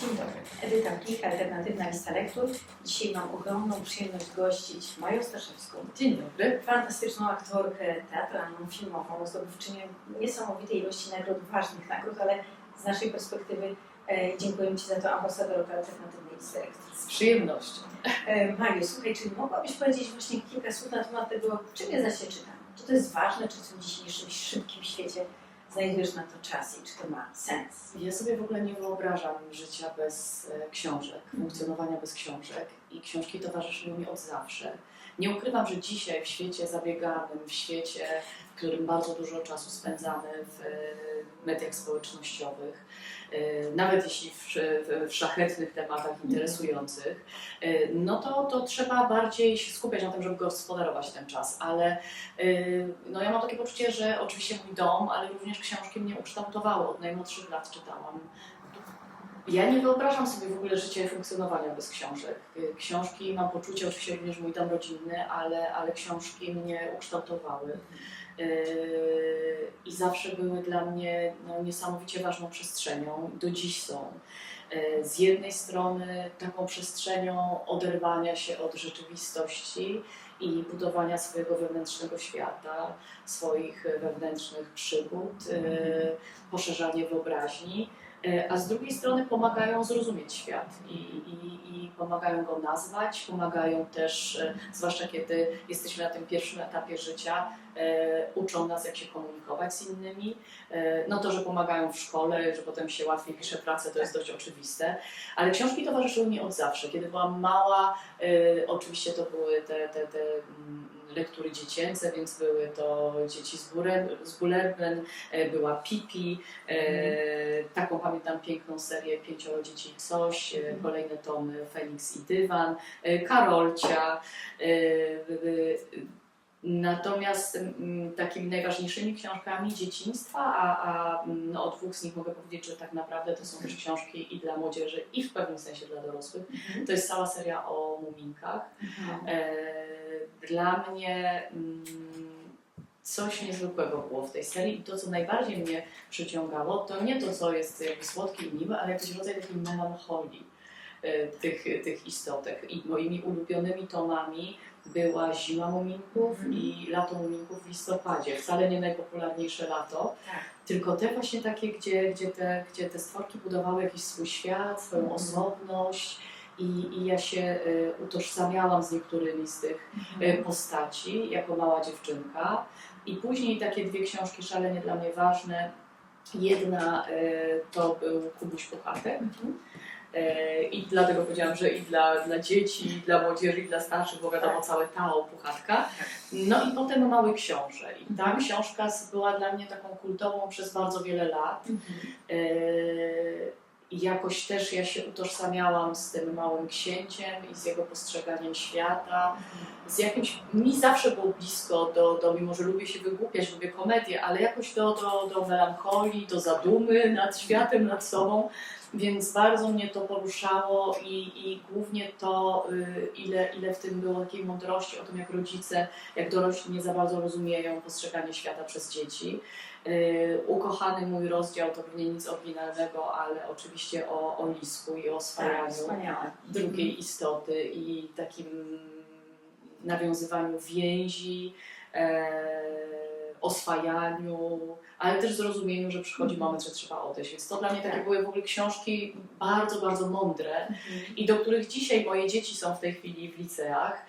Dzień dobry. Edyta Plik, Alternatywna Lista Lektur. Dzisiaj mam ogromną przyjemność gościć Maję Staszewską. Dzień dobry. Fantastyczną aktorkę teatralną, filmową, zdobywczynię niesamowitej ilości nagród, ważnych nagród, ale z naszej perspektywy e, dziękuję Ci za to ambasadorkę Alternatywnej Listy Lektur. Z przyjemnością. E, Maju, słuchaj, czy mogłabyś powiedzieć właśnie kilka słów na temat tego, czym jest za się czytanie? Czy to jest ważne, czy w tym dzisiejszym szybkim świecie znajdujesz na to czas i czy to ma sens? Ja sobie w ogóle nie wyobrażam życia bez e, książek, funkcjonowania bez książek i książki towarzyszyły mi od zawsze. Nie ukrywam, że dzisiaj w świecie zabieganym, w świecie, w którym bardzo dużo czasu spędzamy w e, mediach społecznościowych, nawet jeśli w, w, w szlachetnych tematach interesujących, e, no to, to trzeba bardziej się skupiać na tym, żeby gospodarować ten czas. Ale Yy, No ja mam takie poczucie, że oczywiście mój dom, ale również książki mnie ukształtowały. Od najmłodszych lat czytałam. Ja nie wyobrażam sobie w ogóle życia i funkcjonowania bez książek. Książki, mam poczucie, oczywiście również mój dom rodzinny, ale, ale książki mnie ukształtowały. Yy, I zawsze były dla mnie no, niesamowicie ważną przestrzenią. Do dziś są. Yy, Z jednej strony taką przestrzenią oderwania się od rzeczywistości, i budowania swojego wewnętrznego świata, swoich wewnętrznych przygód, e, poszerzanie wyobraźni, a z drugiej strony pomagają zrozumieć świat i, i, i pomagają go nazwać, pomagają też, e, zwłaszcza kiedy jesteśmy na tym pierwszym etapie życia, e, uczą nas jak się komunikować z innymi. E, No to, że pomagają w szkole, że potem się łatwiej pisze pracę, to jest dość oczywiste. Ale książki towarzyszyły mi od zawsze. Kiedy byłam mała, e, oczywiście to były te, te, te mm, lektury dziecięce, więc były to dzieci z, Buren, z Bullerben, e, była Pipi, e, taką pamiętam piękną serię Pięcioro dzieci i coś, e, Mhm. kolejne tomy Feniks i Dywan, Karolcia. Natomiast mm, takimi najważniejszymi książkami dzieciństwa, a, a mm, no, o dwóch z nich mogę powiedzieć, że tak naprawdę to są też książki i dla młodzieży, i w pewnym sensie dla dorosłych. To jest cała seria o muminkach. E, Dla mnie mm, coś niezwykłego było w tej serii i to, co najbardziej mnie przyciągało, to nie to, co jest jakby słodkie i miłe, ale jakiś rodzaj takiej melancholii e, tych, tych istotek. I moimi ulubionymi tomami była Zima Muminków Mhm. i Lato Muminków w listopadzie. Wcale nie najpopularniejsze lato, Tak. tylko te właśnie takie, gdzie, gdzie, te, gdzie te stworki budowały jakiś swój świat, swoją Mhm. osobność i, i ja się y, utożsamiałam z niektórymi z tych y, postaci jako mała dziewczynka. I później takie dwie książki szalenie dla mnie ważne. Jedna y, to był Kubuś Puchatek. Mhm. E, I dlatego powiedziałam, że i dla, dla dzieci, i dla młodzieży, i dla starszych, bo wiadomo, Tak. całe Tao Puchatka. No i potem Mały Książę. I ta Mhm. książka była dla mnie taką kultową przez bardzo wiele lat. E, I jakoś też ja się utożsamiałam z tym małym księciem i z jego postrzeganiem świata. Z jakimś, mi zawsze było blisko do, do mimo że lubię się wygłupiać, lubię komedię, ale jakoś do, do, do melancholii, do zadumy nad światem, nad sobą. Więc bardzo mnie to poruszało i, i głównie to, y, ile, ile w tym było takiej mądrości o tym, jak rodzice, jak dorośli nie za bardzo rozumieją postrzeganie świata przez dzieci. Y, Ukochany mój rozdział to pewnie nic oryginalnego, ale oczywiście o, o lisku i o Tak, swajaniu drugiej istoty i takim nawiązywaniu więzi, e, oswajaniu, ale też zrozumieniu, że przychodzi Mhm. moment, że trzeba odejść. Więc to dla mnie takie Tak. były w ogóle książki bardzo, bardzo mądre Mhm. i do których dzisiaj moje dzieci są w tej chwili w liceach.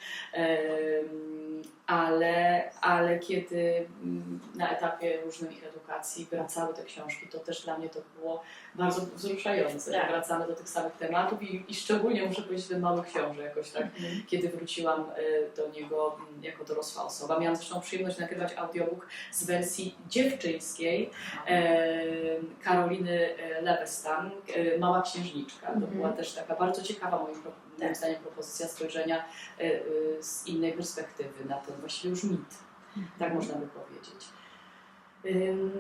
Ale, ale kiedy mm, na etapie różnym ich edukacji wracały te książki, to też dla mnie to było bardzo wzruszające, Tak. wracamy do tych samych tematów i, i szczególnie muszę powiedzieć ten mały książę jakoś tak, Mhm. kiedy wróciłam e, do niego mm, jako dorosła osoba. Miałam zresztą przyjemność nagrywać audiobook z wersji dziewczyńskiej e, Karoliny e, Lewestan, e, Mała Księżniczka. To Mhm. była też taka bardzo ciekawa moim, moim Tak. zdaniem propozycja spojrzenia z innej perspektywy na ten właściwie już mit, tak można by powiedzieć.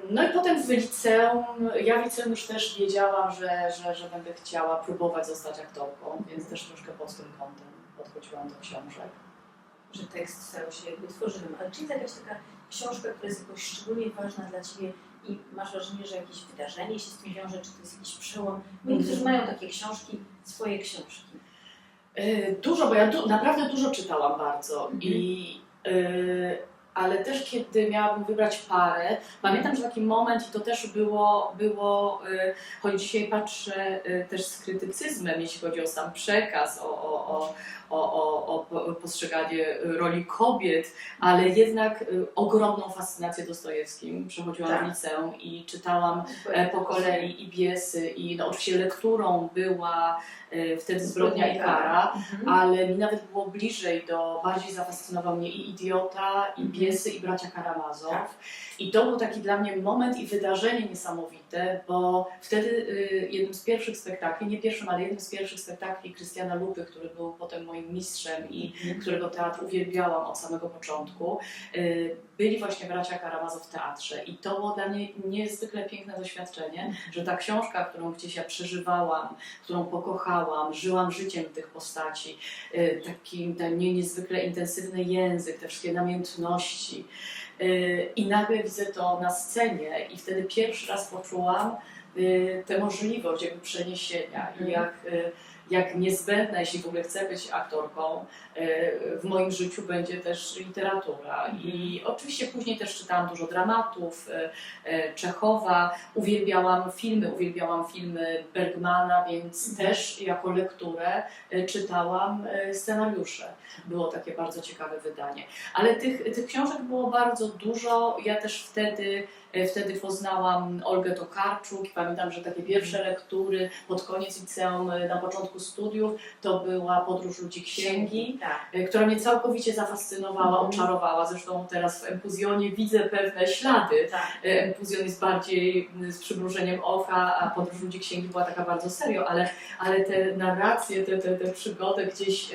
No i potem w liceum, ja w liceum już też wiedziałam, że, że, że będę chciała próbować zostać aktorką, więc też troszkę pod tym kątem podchodziłam do książek. Że tekst stał się jakby tworzywym. Ale czy jest jakaś taka książka, która jest jakoś szczególnie ważna dla Ciebie i masz wrażenie, że jakieś wydarzenie się z tym wiąże, czy to jest jakiś przełom? Bo niektórzy mają takie książki, swoje książki. Y, Dużo, bo ja du- naprawdę dużo czytałam bardzo. Mhm. I, y, ale też kiedy miałabym wybrać parę, pamiętam, że taki moment i to też było, było y, choć dzisiaj patrzę y, też z krytycyzmem, jeśli chodzi o sam przekaz, o, o, o, o, o, o po- postrzeganie roli kobiet, ale jednak y, ogromną fascynację Dostojewskim. Przechodziłam Tak. w liceum i czytałam E, po kolei i Biesy i no, oczywiście lekturą była e, wtedy Zbrodnia i Kara, Mhm. ale mi nawet było bliżej do, bardziej zafascynował mnie i Idiota, i Mhm. I Bracia Karamazow. Tak. I to był taki dla mnie moment i wydarzenie niesamowite, bo wtedy y, jednym z pierwszych spektakli, nie pierwszym, ale jednym z pierwszych spektakli Krystiana Lupy, który był potem moim mistrzem i Mhm. którego teatr uwielbiałam od samego początku, y, byli właśnie bracia Karamazow w teatrze. I to było dla mnie niezwykle piękne doświadczenie, że ta książka, którą gdzieś ja przeżywałam, którą pokochałam, żyłam życiem tych postaci, y, taki ten nie- niezwykle intensywny język, te wszystkie namiętności. Y, I nagle widzę to na scenie i wtedy pierwszy raz poczułam y, tę możliwość jakby przeniesienia i Mhm. jak, y, jak niezbędna, jeśli w ogóle chcę być aktorką, y, w moim życiu będzie też literatura. I oczywiście później też czytałam dużo dramatów, y, y, Czechowa, uwielbiałam filmy, uwielbiałam filmy Bergmana, więc Mhm. też jako lekturę czytałam scenariusze. Było takie bardzo ciekawe wydanie. Ale tych, tych książek było bardzo dużo. Ja też wtedy, wtedy poznałam Olgę Tokarczuk i pamiętam, że takie pierwsze lektury pod koniec liceum, y, na początku studiów, to była Podróż ludzi księgi Tak. y, która mnie całkowicie zafascynowała, Mhm. oczarowała. Zresztą teraz w Empuzjonie widzę pewne ślady. Tak. Empuzjon jest bardziej z przymrużeniem oka, a Podróż ludzi księgi była taka bardzo serio, ale, ale te narracje, te, te, te przygody gdzieś,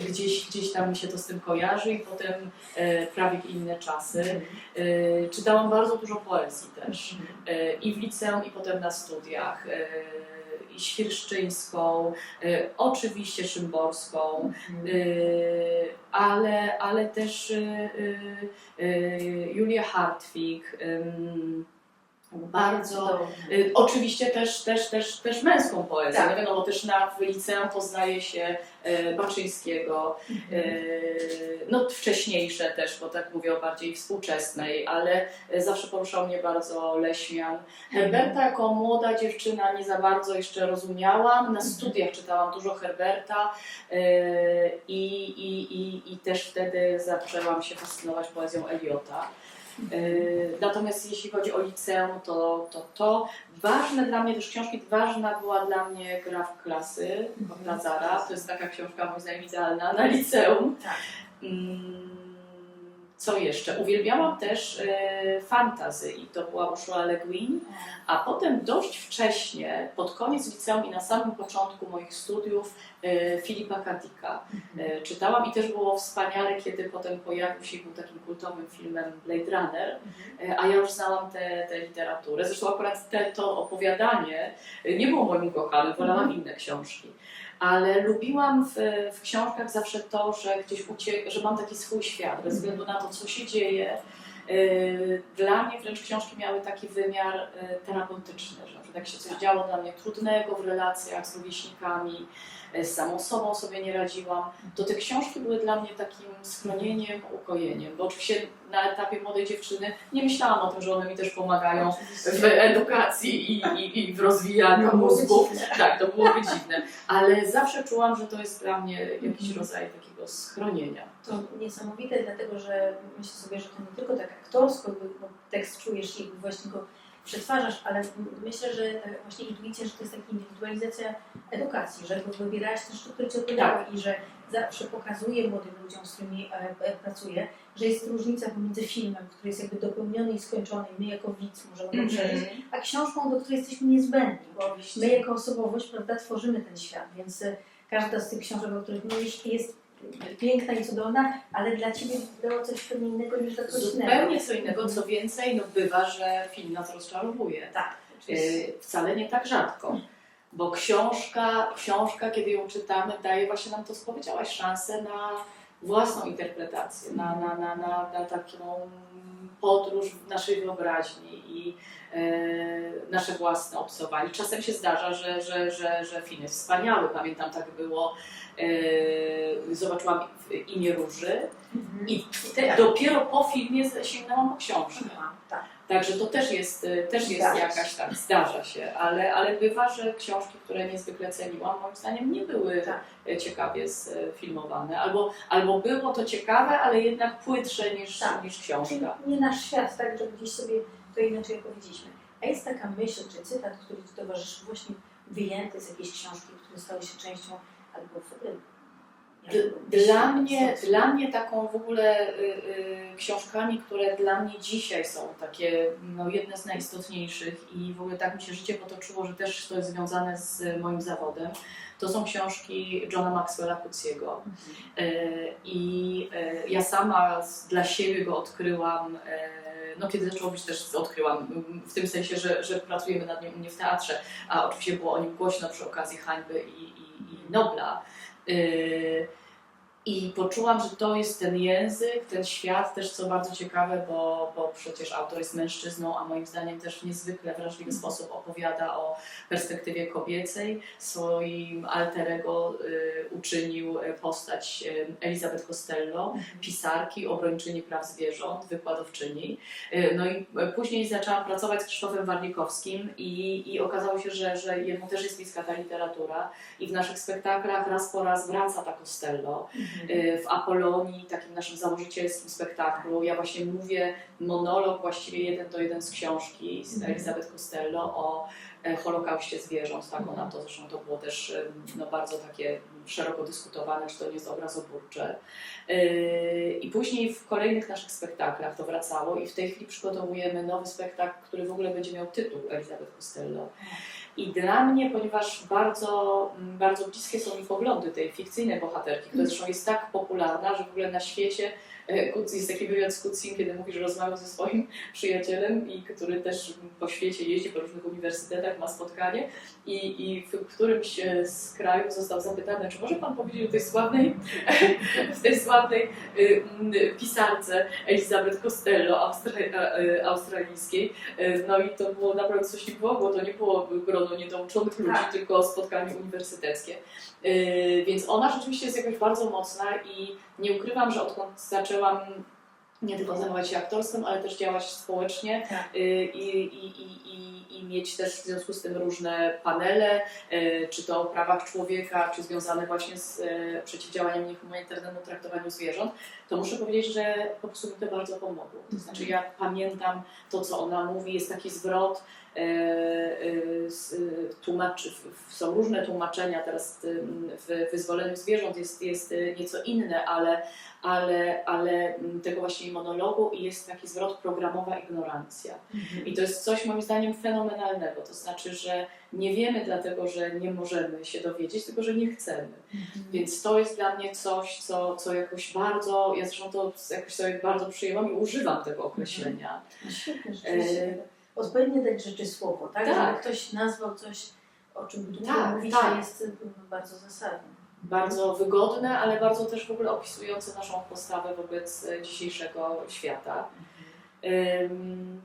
gdzieś, gdzieś tam mi się to z tym kojarzy i potem y, Prawie inne czasy. Y, Czytałam bardzo dużo poezji też. Y, I w liceum, i potem na studiach. Y, I Świerszczyńską, y, oczywiście Szymborską, Y, ale, ale też y, Julia Hartwig. Bardzo. Y, Oczywiście też, też, też, też męską poezję. Tak. No wiadomo, też na w liceum poznaje się Baczyńskiego, y, no wcześniejsze też, bo tak mówię o bardziej współczesnej, ale zawsze poruszał mnie bardzo Leśmian. Herberta jako młoda dziewczyna nie za bardzo jeszcze rozumiałam. Na studiach czytałam dużo Herberta y, i, i, i, i też wtedy zaczęłam się fascynować poezją Eliota. Y, Natomiast jeśli chodzi o liceum, to, to to ważne dla mnie, też książki, ważna była dla mnie gra w klasy Mhm. Lazara. To jest taka książka moim zdaniem idealna na liceum. Tak. Co jeszcze? Uwielbiałam też e, fantazy i to była Ursula Le Guin, a potem dość wcześnie, pod koniec liceum i na samym początku moich studiów, e, Filipa Kadika. E, Czytałam i też było wspaniale, kiedy potem pojawił się był takim kultowym filmem Blade Runner, e, a ja już znałam tę literaturę. Zresztą akurat te, to opowiadanie e, nie było moim ukochanym, wolałam inne książki. Ale lubiłam w, w książkach zawsze to, że gdzieś ucie, że mam taki swój świat, bez względu na to, co się dzieje. E, Dla mnie wręcz książki miały taki wymiar e, terapeutyczny, że jak się coś działo dla mnie trudnego w relacjach z rówieśnikami, z samą sobą sobie nie radziłam, to te książki były dla mnie takim schronieniem, ukojeniem, bo oczywiście na etapie młodej dziewczyny nie myślałam o tym, że one mi też pomagają w edukacji i, i, i w rozwijaniu No, mózgów. Tak, to byłoby dziwne, ale zawsze czułam, że to jest dla mnie jakiś Mhm. rodzaj takiego schronienia. To niesamowite, dlatego że myślę sobie, że to nie tylko tak aktorsko, bo tekst czujesz i właśnie go przetwarzasz, ale myślę, że ta właśnie intuicja, że to jest taka indywidualizacja edukacji, że wybierałaś ten sztuk, który Ci odpowiada i że zawsze pokazuje młodym ludziom, z którymi e, e, pracuję, że jest różnica pomiędzy filmem, który jest jakby dopełniony i skończony, my jako widz możemy go przeżyć, a książką, do której jesteśmy niezbędni, bo my jako osobowość, prawda, tworzymy ten świat, więc e, każda z tych książek, o których mówisz, jest piękna i cudowna, ale dla Ciebie było coś pewnie innego niż dla kogoś innego. Zupełnie co innego, co więcej, no bywa, że film nas rozczarowuje. Tak, oczywiście. Yy, Wcale nie tak rzadko. Bo książka, książka, kiedy ją czytamy, daje właśnie nam to, co powiedziałaś, szansę na własną interpretację, na, na, na, na, na taką podróż w naszej wyobraźni i e, nasze własne obcowanie. Czasem się zdarza, że, że, że, że film jest wspaniały. Pamiętam, tak było. E, zobaczyłam imię Róży Mhm. i I te- dopiero po filmie sięgnęłam po książkę. Aha, tak. Także to też jest, y, też jest Zdarza jakaś tak, zdarza się, ale, ale bywa, że książki, które niezwykle ceniłam, moim zdaniem nie były Tak. y, ciekawie sfilmowane. Albo, albo było to ciekawe, ale jednak płytsze niż, Tak. niż Czyli książka. nie nasz świat, tak, że gdzieś sobie to inaczej opowiedzieliśmy. A jest taka myśl czy cytat, który Ci towarzyszy właśnie wyjęty z jakiejś książki, które stały się częścią albo w ogóle... Dla mnie, dla mnie taką w ogóle y, y, książkami, które dla mnie dzisiaj są takie no, jedne z najistotniejszych i w ogóle tak mi się życie potoczyło, że też to jest związane z moim zawodem, to są książki Johna Maxwella Coetzego. E, I e, ja sama dla siebie go odkryłam, e, no kiedy zaczęło być też, odkryłam, w tym sensie, że, że pracujemy nad nim u mnie w teatrze, a oczywiście było o nim głośno przy okazji Hańby i, i, i Nobla. 呃，I poczułam, że to jest ten język, ten świat, też co bardzo ciekawe, bo, bo przecież autor jest mężczyzną, a moim zdaniem też w niezwykle wrażliwy sposób opowiada o perspektywie kobiecej. Swoim alterego y, uczynił y, postać y, Elizabeth Costello, pisarki, obrończyni praw zwierząt, wykładowczyni. Y, No i y, później zaczęłam pracować z Krzysztofem Warlikowskim i, i okazało się, że, że jemu też jest bliska ta literatura i w naszych spektaklach raz po raz wraca ta Costello. Y, W Apolonii, takim naszym założycielskim spektaklu, ja właśnie mówię monolog właściwie jeden do jeden z książki z Mhm. Elizabeth Costello o e, Holokauście zwierząt. Tak ona to, zresztą to było też em, no, bardzo takie szeroko dyskutowane, czy to nie jest obrazoburcze. Yy, I później w kolejnych naszych spektaklach to wracało i w tej chwili przygotowujemy nowy spektakl, który w ogóle będzie miał tytuł Elizabeth Costello. I dla mnie, ponieważ bardzo, mm, bardzo bliskie są mi poglądy tej fikcyjnej bohaterki, która zresztą jest tak popularna, że w ogóle na świecie e, jest taki wywiad z Kucim, kiedy mówi, że rozmawiał ze swoim przyjacielem i który też po świecie jeździ po różnych uniwersytetach, ma spotkanie i, i w którymś e, z krajów został zapytany, czy może pan powiedzieć o tej sławnej, w tej sławnej y, pisarce Elizabeth Costello austra- e, australijskiej. No i to było naprawdę coś niebywałego, bo to nie było grono niedouczonych ludzi, Tak. tylko spotkanie uniwersyteckie. Więc ona rzeczywiście jest jakoś bardzo mocna i nie ukrywam, że odkąd zaczęłam nie tylko zajmować się aktorstwem, ale też działać społecznie Tak. y, i, i, i, i, mieć też w związku z tym różne panele, y, czy to o prawach człowieka, czy związane właśnie z y, przeciwdziałaniem niehumanitarnemu traktowaniu zwierząt, to muszę powiedzieć, że po prostu mi to bardzo pomogło. To znaczy ja pamiętam to, co ona mówi, jest taki zwrot, tłumaczy, w- w- są różne tłumaczenia teraz w wyzwoleniu zwierząt jest, jest y, nieco inne, ale ale, ale mm, tego właśnie monologu i jest taki zwrot programowa ignorancja. I to jest coś moim zdaniem fenomenalnego. To znaczy, że nie wiemy dlatego, że nie możemy się dowiedzieć, tylko że nie chcemy. Więc to jest dla mnie coś, co, co jakoś bardzo, ja zresztą to jakoś sobie bardzo przyjęłam i używam tego określenia. No świetnie, Odpowiednio dać rzeczy słowo, tak? Tak. Żeby ktoś nazwał coś, o czym długo Tak, mówić, tak. jest y, bardzo zasadne. Bardzo wygodne, ale bardzo też w ogóle opisujące naszą postawę wobec e, dzisiejszego świata. Ym,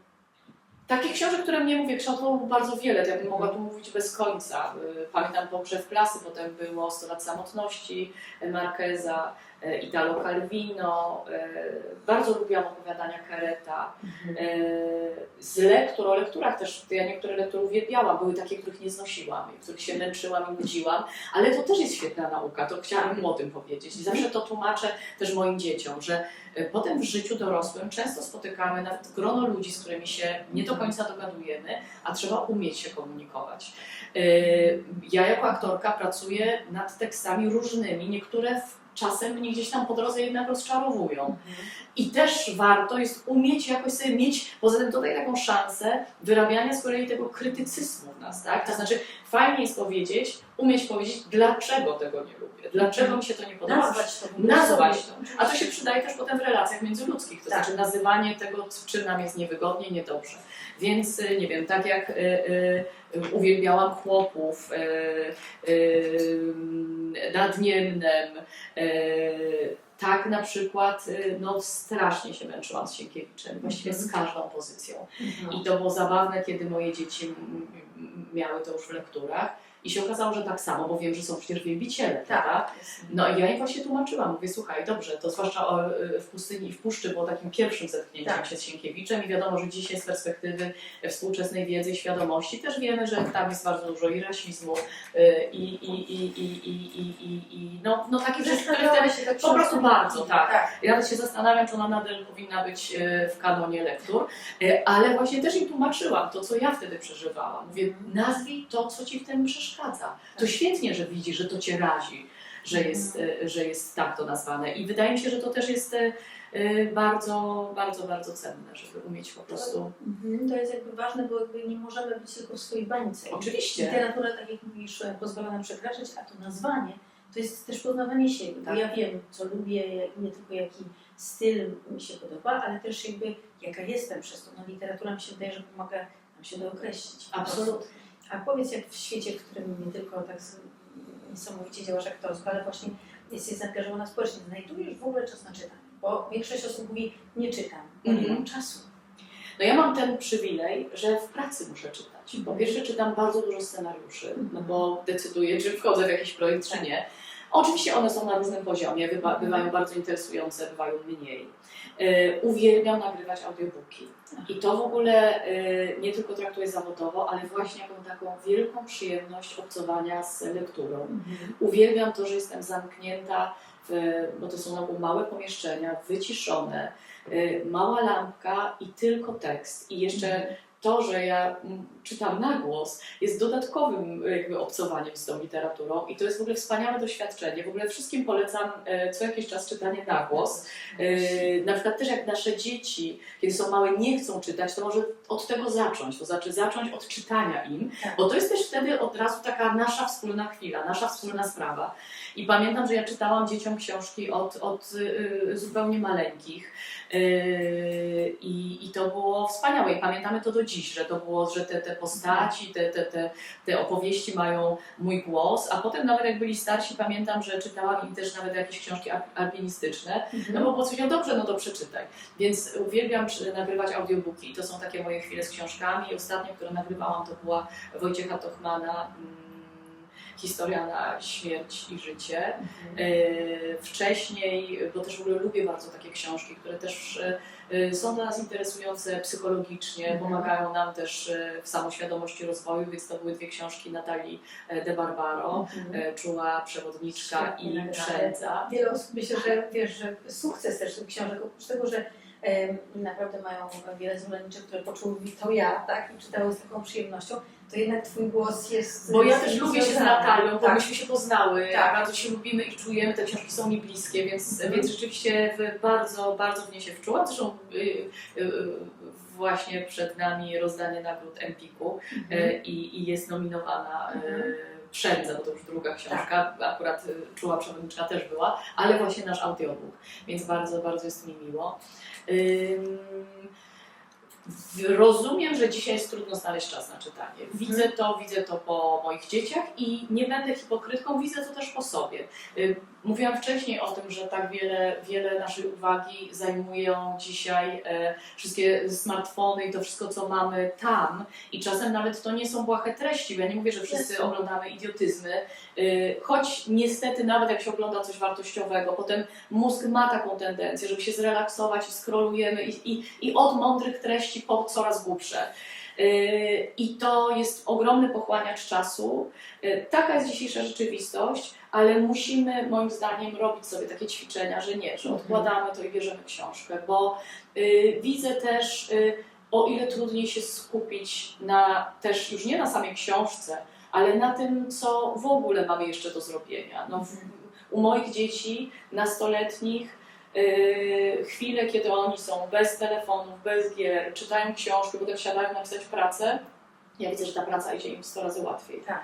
Takich książek, które mnie mówię, kształtowało bardzo wiele, ja bym mogła tu mówić bez końca. Y, Pamiętam Pogrzew klasy, potem było 100 lat samotności y, Marqueza, y, Italo Calvino. y, Bardzo lubiłam opowiadania Careta. Y, Z lektur, o lekturach też, ja niektóre lektury uwielbiałam, były takie, których nie znosiłam, i których się męczyłam i nudziłam, ale to też jest świetna nauka, to chciałabym o tym powiedzieć. I zawsze to tłumaczę też moim dzieciom, że potem w życiu dorosłym często spotykamy nawet grono ludzi, z którymi się nie do końca dogadujemy, a trzeba umieć się komunikować. Ja jako aktorka pracuję nad tekstami różnymi, niektóre w- czasem mnie gdzieś tam po drodze jednak rozczarowują. I też warto jest umieć jakoś sobie mieć, poza tym tutaj taką szansę wyrabiania z kolei tego krytycyzmu w nas, tak? To znaczy fajnie jest powiedzieć, umieć powiedzieć, dlaczego tego nie lubię, dlaczego mi się to nie podoba. Nazwać to. Nazwać sobie. A to się przydaje też potem w relacjach międzyludzkich, to Tak. znaczy nazywanie tego, czym nam jest niewygodnie, niedobrze. Więc y, nie wiem, tak jak y, y, uwielbiałam chłopów y, y, nad Niemnem, y, tak na przykład no, strasznie się męczyłam z Sienkiewiczem, właściwie z Mhm. każdą pozycją. Mhm. I to było zabawne, kiedy moje dzieci miały to już w lekturach. I się okazało, że tak samo, bo wiem, że są przecież wielbiciele, tak? No i ja jej właśnie tłumaczyłam, mówię, słuchaj, dobrze, to zwłaszcza y, w pustyni i w puszczy było takim pierwszym zetknięciem tak. się z Sienkiewiczem i wiadomo, że dzisiaj z perspektywy e, współczesnej wiedzy i świadomości też wiemy, że tam jest bardzo dużo i rasizmu y, i, i, i, i, i, i, i no, no takie rzeczy, które wtedy tak po prostu bardzo, tak. tak. Ja nawet się zastanawiam, czy ona nadal powinna być e, w kanonie lektur, e, ale właśnie też im tłumaczyłam to, co ja wtedy przeżywałam. Mówię, nazwij to, co ci w tym przeszkadza to świetnie, że widzisz, że to cię razi, że jest, e, że jest tak to nazwane. I wydaje mi się, że to też jest e, e, bardzo, bardzo, bardzo cenne, żeby umieć po prostu. Mhm, To jest jakby ważne, bo jakby nie możemy być tylko w swojej bańce. Oczywiście. Literatura, tak jak mówisz, pozwala nam przekraczać, a to nazwanie to jest też poznawanie siebie. Bo Tak. ja wiem, co lubię, jak- nie tylko jaki styl mi się podoba, ale też jakby jaka jestem przez to. No, literatura mi się wydaje, że pomaga nam się dookreślić. Absolutnie. A powiedz, jak w świecie, w którym nie tylko tak niesamowicie działasz aktorsko, ale właśnie jesteś zaangażowana społecznie, znajdujesz w ogóle czas na czytanie? Bo większość osób mówi, nie czytam, bo nie Mhm. mam czasu. No ja mam ten przywilej, że w pracy muszę czytać. Po Mhm. pierwsze czytam bardzo dużo scenariuszy, no Mhm. bo decyduję, czy wchodzę w jakiś projekt, czy nie. Oczywiście one są na różnym poziomie, bywa, Mhm. bywają bardzo interesujące, bywają mniej. E, uwielbiam nagrywać audiobooki. I to w ogóle e, nie tylko traktuję zawodowo, ale właśnie jako taką wielką przyjemność obcowania z lekturą. Uwielbiam to, że jestem zamknięta, w, bo to są no, małe pomieszczenia, wyciszone, y, mała lampka i tylko tekst. I jeszcze to, że ja mm, czytam na głos, jest dodatkowym y, jakby obcowaniem z tą literaturą i to jest w ogóle wspaniałe doświadczenie. W ogóle wszystkim polecam y, co jakiś czas czytanie na głos. Y, Na przykład też jak nasze dzieci, kiedy są małe, nie chcą czytać, to może od tego zacząć, to znaczy zacząć od czytania im, Tak. bo to jest też wtedy od razu taka nasza wspólna chwila, nasza wspólna sprawa. I pamiętam, że ja czytałam dzieciom książki od, od y, zupełnie maleńkich. Yy, I, I to było wspaniałe. I pamiętamy to do dziś, że to było, że te, te postaci, te, te, te, te opowieści mają mój głos, a potem nawet jak byli starsi, pamiętam, że czytałam im też nawet jakieś książki al- alpinistyczne, no bo powiedział, dobrze, no to przeczytaj. Więc uwielbiam nagrywać audiobooki i to są takie moje chwile z książkami. I ostatnio, które nagrywałam, to była Wojciecha Tochmana, mm, Historia na śmierć i życie. E, Wcześniej, bo też w ogóle lubię bardzo takie książki, które też e, są dla nas interesujące psychologicznie, Mhm. pomagają nam też e, w samoświadomości rozwoju, więc to były dwie książki Natalii e, De Barbaro, e, Czuła Przewodniczka Świetnie i. Przędza. Wiele osób myślę, że wiesz, że sukces też tych książek, oprócz tego, że naprawdę mają wiele zwolenniczych, które poczuły to ja, tak, i czytały z taką przyjemnością, to jednak twój głos jest. Bo ja też lubię się z. Natalią, bo tak. myśmy się poznały, Tak. bardzo się lubimy i czujemy, te książki są mi bliskie, więc, Mhm. więc rzeczywiście bardzo, bardzo w nie się wczułam. Zresztą y, y, y, właśnie przed nami rozdanie nagród Empiku Mhm. y, i, jest nominowana Mhm. y, Przędza, bo to już druga książka, akurat y, Czuła Przewodniczka też była, ale właśnie nasz audiobook, więc bardzo, bardzo jest mi miło. Rozumiem, że dzisiaj jest trudno znaleźć czas na czytanie. Widzę to, widzę to po moich dzieciach i nie będę hipokrytką, widzę to też po sobie. Mówiłam wcześniej o tym, że tak wiele, wiele naszej uwagi zajmują dzisiaj e, wszystkie smartfony i to wszystko, co mamy tam. I czasem nawet to nie są błahe treści. Ja nie mówię, że wszyscy oglądamy idiotyzmy, y, choć niestety nawet jak się ogląda coś wartościowego, potem mózg ma taką tendencję, żeby się zrelaksować i skrolujemy i, i, i od mądrych treści po coraz głupsze. Yy, I to jest ogromny pochłaniacz czasu. Taka jest dzisiejsza rzeczywistość, ale musimy moim zdaniem robić sobie takie ćwiczenia, że nie, że Mhm. odkładamy to i bierzemy książkę, bo yy, widzę też, yy, o ile trudniej się skupić na też już nie na samej książce, ale na tym, co w ogóle mamy jeszcze do zrobienia. No, w, u moich dzieci, nastoletnich, yy, chwile, kiedy oni są bez telefonów, bez gier, czytają książki, potem siadają napisać pracę, ja widzę, że ta praca idzie im 100 razy łatwiej. Tak.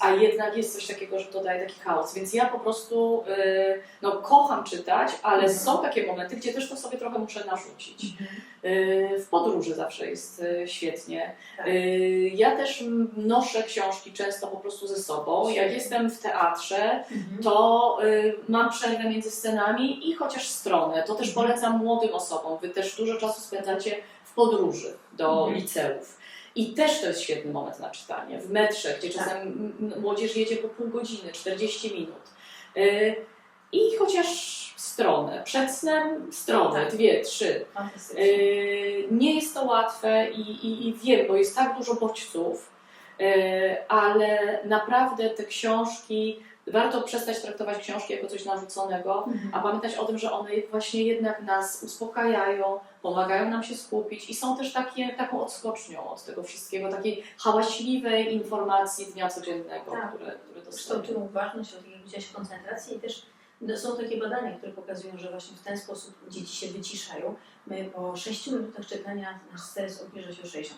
A jednak jest coś takiego, że to daje taki chaos. Więc ja po prostu y, no, kocham czytać, ale Mhm. są takie momenty, gdzie też to sobie trochę muszę narzucić. Mhm. Y, W podróży zawsze jest y, świetnie. Tak. Y, Ja też noszę książki często po prostu ze sobą. Jak jestem w teatrze, Mhm. to y, mam przerwę między scenami i chociaż stronę. To też Mhm. polecam młodym osobom. Wy też dużo czasu spędzacie w podróży do liceów. I też to jest świetny moment na czytanie. W metrze, gdzie Tak. czasem młodzież jedzie po pół godziny, 40 minut. Y, I chociaż stronę. Przed snem stronę, Tak. dwie, trzy. Yy, Nie jest to łatwe i, i, i wiem, bo jest tak dużo bodźców, yy, ale naprawdę te książki, warto przestać traktować książki jako coś narzuconego, Mhm. a pamiętać o tym, że one właśnie jednak nas uspokajają, pomagają nam się skupić i są też takie, taką odskocznią od tego wszystkiego, takiej hałaśliwej informacji dnia codziennego, Tak. które, które kształtują dostajemy. uważność, od jak powiedziałaś, koncentrację i też są takie badania, które pokazują, że właśnie w ten sposób dzieci się wyciszają. My po 6 minutach czytania nasz stres obniża się o 60%.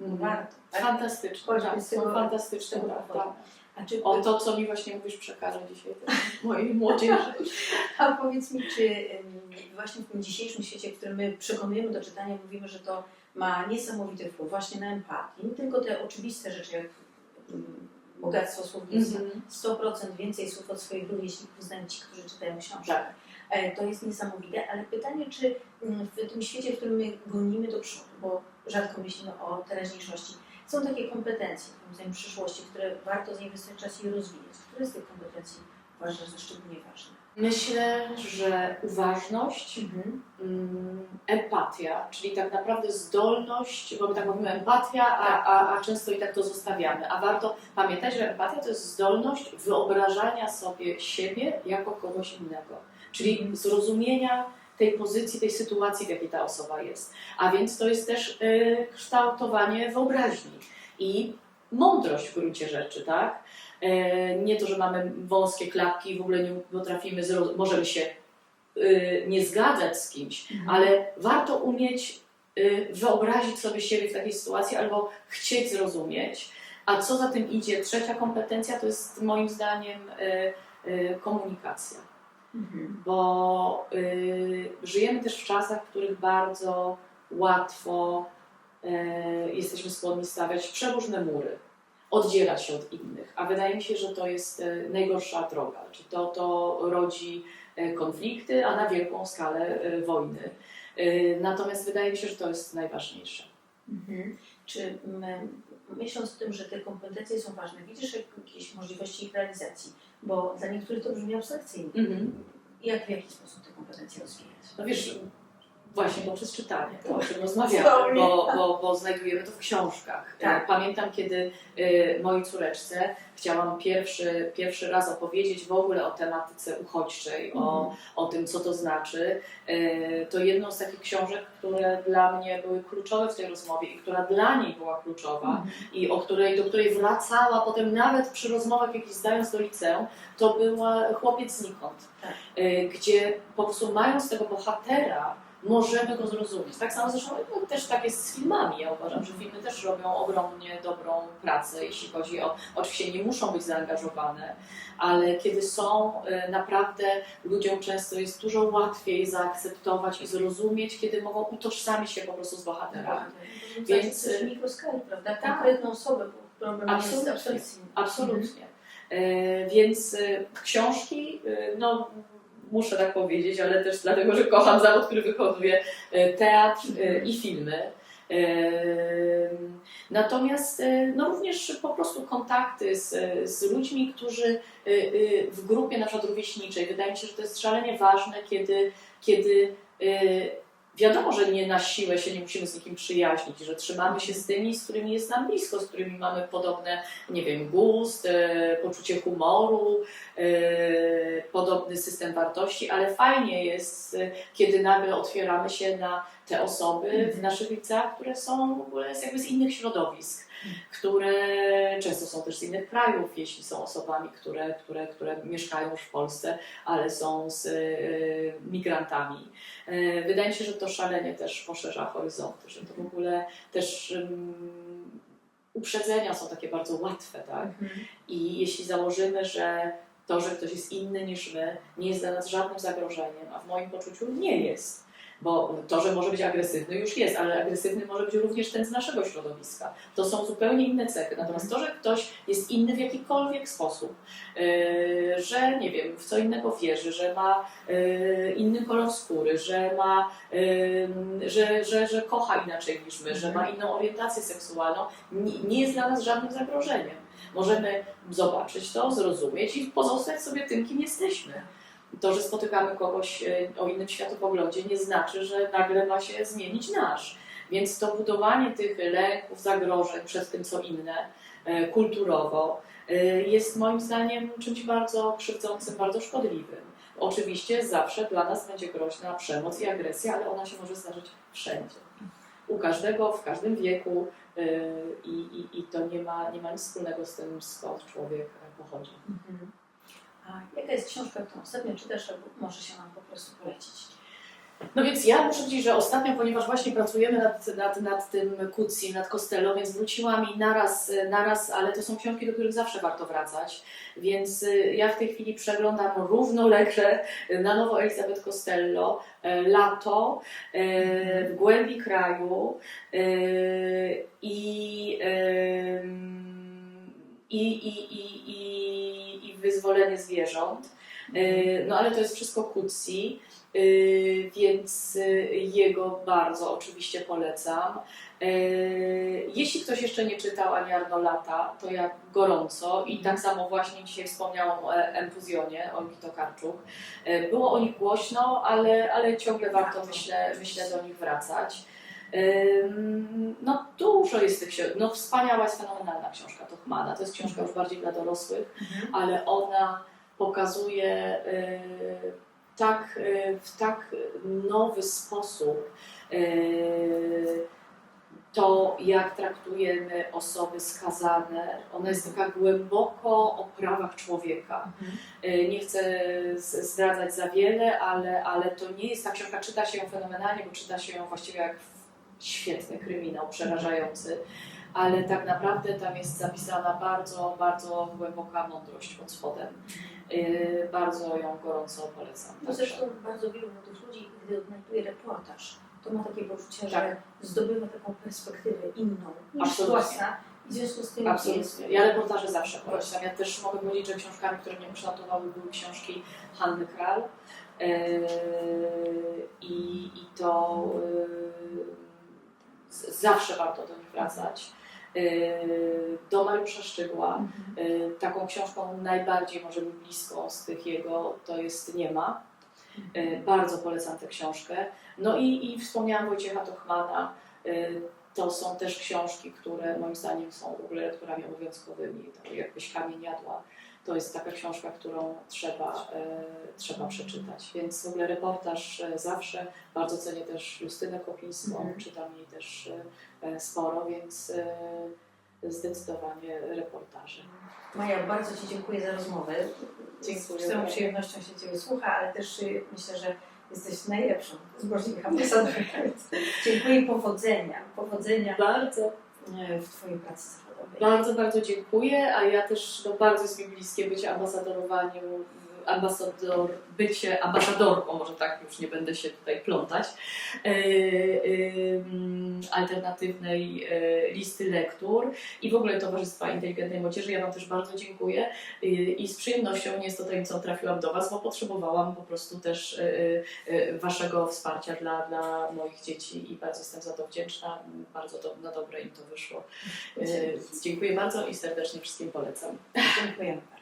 Mhm. Warto. tak? Fantastyczne, tak, są fantastyczne, tego prawda? A, czy, O to, co mi właśnie mówisz, przekażę dzisiaj mojej młodzieży. a powiedz mi, czy właśnie w tym dzisiejszym świecie, w którym my przekonujemy do czytania, mówimy, że to ma niesamowity wpływ właśnie na empatię. Nie tylko te oczywiste rzeczy, jak ym, bogactwo słownictwa, Mhm. 100% więcej słów od swoich rówieśników znają ci, którzy czytają książki. Tak. E, To jest niesamowite, ale pytanie, czy mm, w tym świecie, w którym my gonimy do przodu, bo rzadko myślimy o teraźniejszości, są takie kompetencje, zdaniem, przyszłości, w które warto zainwestować czas i rozwijać. Które z tych kompetencji uważasz za szczególnie ważne? Myślę, że uważność, mm, empatia, czyli tak naprawdę zdolność, bo my tak mówimy empatia, a, a, a często i tak to zostawiamy. A warto pamiętać, że empatia to jest zdolność wyobrażania sobie siebie jako kogoś innego, czyli zrozumienia tej pozycji, tej sytuacji, w jakiej ta osoba jest. A więc to jest też y, kształtowanie wyobraźni i mądrość w gruncie rzeczy, tak? E, Nie to, że mamy wąskie klapki i w ogóle nie potrafimy, możemy się y, nie zgadzać z kimś, Mhm. ale warto umieć y, wyobrazić sobie siebie w takiej sytuacji albo chcieć zrozumieć. A co za tym idzie, trzecia kompetencja to jest moim zdaniem y, y, komunikacja Mhm. bo y, żyjemy też w czasach, w których bardzo łatwo y, jesteśmy skłonni stawiać przeróżne mury, oddzielać się od innych, a wydaje mi się, że to jest y, najgorsza droga, czy to, to rodzi y, konflikty, a na wielką skalę y, wojny. Natomiast wydaje mi się, że to jest najważniejsze. Mhm. Czy mm, myśląc o tym, że te kompetencje są ważne, widzisz jakieś możliwości ich realizacji? Bo dla niektórych to brzmi abstrakcyjnie. Jak, w jaki sposób te kompetencje rozwijać? No wiesz, właśnie poprzez czytanie, to o czym rozmawiamy, bo, bo, bo znajdujemy to w książkach. Tak. Pamiętam, kiedy y, mojej córeczce chciałam pierwszy, pierwszy raz opowiedzieć w ogóle o tematyce uchodźczej, o, o tym, co to znaczy. Y, to jedną z takich książek, które dla mnie były kluczowe w tej rozmowie i która dla niej była kluczowa Mhm. i o której, do której wracała potem nawet przy rozmowach jakichś zdając do liceum, to była Chłopiec znikąd, Tak. gdzie po prostu mając tego bohatera, możemy go zrozumieć. Tak samo zresztą no, też tak jest z filmami. Ja uważam, że filmy też robią ogromnie dobrą pracę, jeśli chodzi o, oczywiście nie muszą być zaangażowane, ale kiedy są y, naprawdę ludziom często jest dużo łatwiej zaakceptować i zrozumieć, kiedy mogą utożsamić się po prostu z bohaterami. Więc Więc, y, mikroskali, prawda? tak. Konkretną osobę, bo problem Absolutnie. Absolutnie. E, więc e, książki, e, no muszę tak powiedzieć, ale też dlatego, że kocham zawód, który wykonuje e, teatr e, i filmy. E, Natomiast no również po prostu kontakty z, z ludźmi, którzy w grupie na przykład rówieśniczej. Wydaje mi się, że to jest szalenie ważne, kiedy, kiedy wiadomo, że nie na siłę się nie musimy z nikim przyjaźnić, że trzymamy się z tymi, z którymi jest nam blisko, z którymi mamy podobne, nie wiem, gust, e, poczucie humoru, e, podobny system wartości, ale fajnie jest, e, kiedy nagle otwieramy się na te osoby w naszych liceach, które są w ogóle jakby z innych środowisk, które często są też z innych krajów, jeśli są osobami, które, które, które mieszkają już w Polsce, ale są z e, migrantami. E, Wydaje mi się, że to szalenie też poszerza horyzonty, że to w ogóle też uprzedzenia są takie bardzo łatwe, tak? Mhm. I jeśli założymy, że to, że ktoś jest inny niż my, nie jest dla nas żadnym zagrożeniem, a w moim poczuciu nie jest. Bo to, że może być agresywny, już jest, ale agresywny może być również ten z naszego środowiska. To są zupełnie inne cechy. Natomiast to, że ktoś jest inny w jakikolwiek sposób, yy, że nie wiem, w co innego wierzy, że ma yy, inny kolor skóry, że ma, yy, że, że, że kocha inaczej niż my, że ma inną orientację seksualną, nie jest dla nas żadnym zagrożeniem. Możemy zobaczyć to, zrozumieć i pozostać sobie tym, kim jesteśmy. To, że spotykamy kogoś e, o innym światopoglądzie, nie znaczy, że nagle ma się zmienić nasz. Więc to budowanie tych lęków, zagrożeń przed tym, co inne, e, kulturowo, e, jest moim zdaniem czymś bardzo krzywdzącym, bardzo szkodliwym. Oczywiście zawsze dla nas będzie groźna przemoc i agresja, ale ona się może zdarzyć wszędzie. U każdego, w każdym wieku i, i, i to nie ma, nie ma nic wspólnego z tym, skąd człowiek pochodzi. Mhm. Jaka jest książka, którą ostatnio czytasz, albo może się nam po prostu polecić? No więc ja muszę powiedzieć, że ostatnio, ponieważ właśnie pracujemy nad, nad, nad tym Kucji, nad Costello, więc wróciłam i naraz, naraz, ale to są książki, do których zawsze warto wracać. Więc y, ja w tej chwili przeglądam równolegle na nowo Elizabeth Costello, e, Lato, e, w głębi kraju e, i, i, i, i, i, i wyzwolenie zwierząt. E, No ale to jest wszystko Kutsi. Yy, więc jego bardzo oczywiście polecam. Yy, Jeśli ktoś jeszcze nie czytał Ani Arnolata, to ja gorąco i tak samo właśnie dzisiaj wspomniałam o E- Empuzjonie, Olgi Tokarczuk. Było o nich głośno, ale, ale ciągle warto myślę, myślę do nich wracać. No dużo jest tych książek. No wspaniała jest fenomenalna książka Tochmana. To jest książka już bardziej dla dorosłych ale ona pokazuje y, tak, y, w tak nowy sposób y, to, jak traktujemy osoby skazane. Ona jest taka głęboko o prawach człowieka. Y, Nie chcę zdradzać za wiele, ale, ale to nie jest ta książka, czyta się ją fenomenalnie, bo czyta się ją właściwie jak świetny kryminał, przerażający ale tak naprawdę tam jest zapisana bardzo, bardzo głęboka mądrość pod spodem. Yy, bardzo ją gorąco polecam. No zresztą bardzo wielu młodych ludzi, gdy odnajduje reportaż, to ma takie poczucie, że Tak. zdobywa taką perspektywę inną niż własna. I w związku z tym Absolutnie. Ja reportaże zawsze polecam. Ja też mogę powiedzieć, że książkami, które mnie ukształtowały, były książki Hanny Kral. Yy, I, I to yy, zawsze warto do nich wracać. Yy, Do Mariusza Szczygła. Mhm. Y, Taką książką najbardziej może mi blisko z tych jego to jest Nie ma. Y, Bardzo polecam tę książkę. No i, i wspomniałam Wojciecha Tochmana. Y, To są też książki, które moim zdaniem są w ogóle lekturami obowiązkowymi. Jakbyś kamień jadła. To jest taka książka, którą trzeba, y, trzeba przeczytać. Więc w ogóle reportaż y, zawsze. Bardzo cenię też Justynę Kopińską. Mhm. Czytam jej też y, sporo, więc zdecydowanie reportaże. Maja, bardzo Ci dziękuję za rozmowę. Dziękuję Z całą bardzo. przyjemnością się Ciebie słucha, ale też myślę, że jesteś najlepszą z możliwych ambasadorek. Więc Dziękuję i powodzenia. Powodzenia Bardzo, w Twojej pracy. Bardzo, bardzo dziękuję, a ja też no, bardzo jest mi bliskie bycie ambasadorowaniu, ambasador, bycie ambasadorką, może tak już nie będę się tutaj plątać, e, em, alternatywnej e, listy lektur i w ogóle Towarzystwa Inteligentnej Młodzieży. Ja Wam też bardzo dziękuję e, i z przyjemnością, nie jest to tajemnicą, trafiłam do Was, bo potrzebowałam po prostu też e, e, Waszego wsparcia dla, dla moich dzieci i bardzo jestem za to wdzięczna. Bardzo do, na dobre im to wyszło. E, Dziękuję bardzo i serdecznie wszystkim polecam. Bardzo.